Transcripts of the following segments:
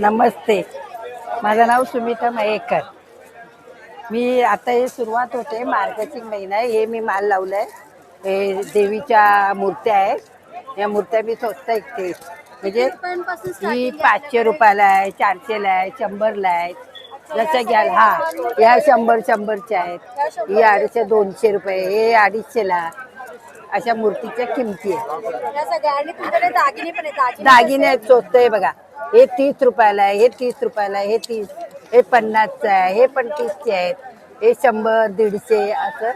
नमस्ते. माझं नाव सुमिता मयेकर. मी आता हे सुरुवात होते मार्गशीर्ष महिना आहे. हे मी माल लावलाय. हे देवीच्या मूर्त्या आहेत. या मूर्त्या मी स्वस्त ऐकते म्हणजे ही आहे पाचशे रुपयाला आहे चारशेला आहे शंभरला आहे. जसं घ्याल हा या शंभर शंभरच्या आहेत. ही अडीचशे दोनशे रुपये हे अडीचशेला. अशा मूर्तीच्या किमती आहे आहेत दागिने आहेत स्वस्त आहे बघा. हे तीस रुपयाला आहे हे तीस रुपयाला आहे हे तीस हे पन्नासचं आहे हे पण तीसचे आहेत हे शंभर दीडशे असं?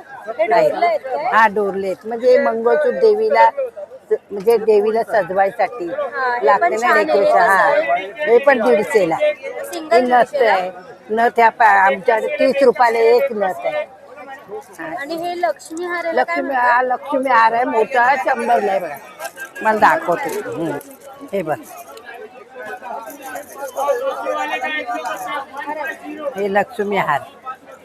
आहे हा डोरले आहेत. म्हणजे मंगळसूत्र देवीला म्हणजे देवीला सजवायसाठी लागते ना. डेकोरेशन. हा हे पण दीडशेला. हे नथ आहे. नथ ह्या पा- आमच्याकडे तीस रुपयाला एक नथ आहे. आणि हे लक्ष्मी हार लक्ष्मी हा लक्ष्मी हार आहे मोठा शंभरला आहे बघा. मला दाखवते. हे बघ. हे लक्ष्मी हार.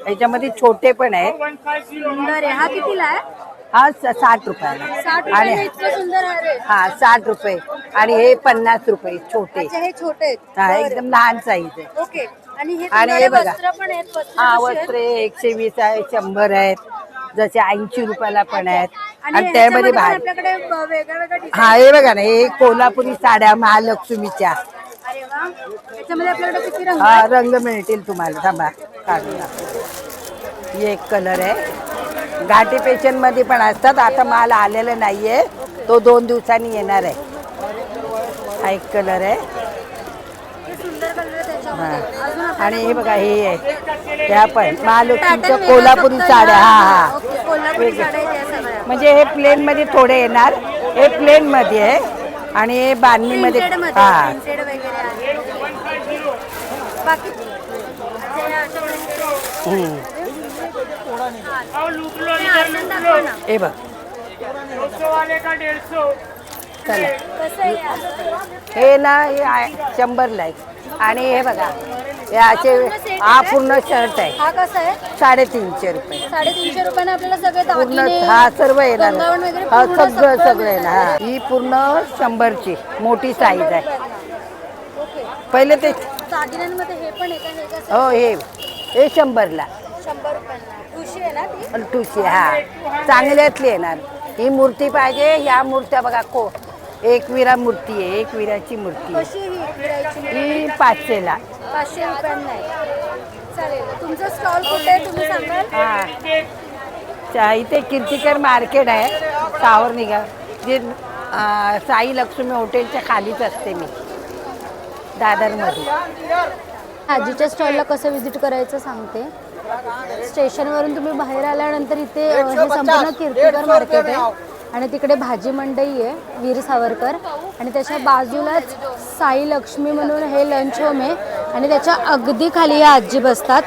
याच्यामध्ये छोटे पण आहेत. सुंदर आहे. हा कितीला आहे? हा स- साठ रुपयाला. साठ आणि रुपयाला इतकं सुंदर हार आहे. हा साठ रुपये. आणि हे पन्नास रुपये छोटे. अच्छा हे छोटे आहेत. हा बरं. एकदम लहान साईज आहे. ओके. आणि हे आणि हे तुम्हाला बघा. वस्त्र पण आहेत वस्त्र हा कशी आहेत? वस्त्रे एकशे वीस आहे शंभर आहेत. जसे ऐंशी रुपयाला पण आहेत. आणि त्यामध्ये ह्याच्यामध्ये पण भारी. आपल्याकडे ब- वेगळ्या वेगळ्या डिझाईन हा हे बघा ना हे कोल्हापुरी साड्या महालक्ष्मीच्या. वा त्याच्यामध्ये आपल्याकडे किती रंग हा आहेत? रंग मिळतील तुम्हाला. थांबा काढून दाखवते. ही एक कलर आहे. घाटी पेशंटमध्ये पण असतात. आता माल आलेला नाहीये. तो दोन दिवसांनी येणार आहे. हा एक कलर आहे. हे सुंदर कलर आहे त्याच्यामध्ये. अजून हा आपल्याकडे आणि हे बघा हे आहे. त्या पण. pattern महालक्ष्मीच्या वेगळा कोल्हापुरी फक्त साड्या. हा ओके, हा कोल्हापुरी वेगळे. साड्या आहेत या सगळ्या. म्हणजे हे प्लेन मध्ये थोडे येणार. हे प्लेन मध्ये आहे. आणि हे बांधणी मध्ये हा प्रिंटेड वगैरे आहे बाकी अच्छा, या अशा printed. हम्म. आसन दाखवा ना. बघ वाले का डेढ़ सौ चला कसं आहे हे? हे ना हे आहे शंभरला आहे आणि हे बघा असे हा पूर्ण शर्ट आहे? हा कसा आहे? साडेतीनशे रुपये. साडेतीनशे रुपयाने आपल्याला सगळे पूर्ण दागिने हा सर्व येणार. वगैरे हा पूर्ण सगळं सगळं येणार. हा ही पूर्ण शंभरची मोठी साईज आहे. ओके. पहिले ते दागिन्यांमध्ये हे पण आहे का? हे कसं हो हे हे शंभरला. शंभर आहे ना ती? हा. चांगल्यातली येणार. ही मूर्ती पाहिजे ह्या मूर्त्या बघा को एकविरा मूर्ती आहे एकविराची मूर्ती आहे. कशी ही विरायची ही पाचशेला. पाचशे रुपयांना आहे. चालेल. तुमचं स्टॉल कुठे आहे तुम्ही सांगाल? हा. चा- इथे कीर्तिकर मार्केट आहे. सावरनिगा जे अं, साई लक्ष्मी हॉटेलच्या खालीच असते मी. दादरमध्ये. आजीच्या स्टॉलला कसं व्हिजिट करायचं सांगते. स्टेशनवरून तुम्ही बाहेर आल्यानंतर इथे अ, हे संपूर्ण कीर्तिकर मार्केट आहे. आणि तिकडे भाजी मंडई आहे वीर सावरकर. आणि त्याच्या बाजूलाच साई लक्ष्मी म्हणून हे लंच होम आहे. आणि त्याच्या अगदी खाली या आजी बसतात.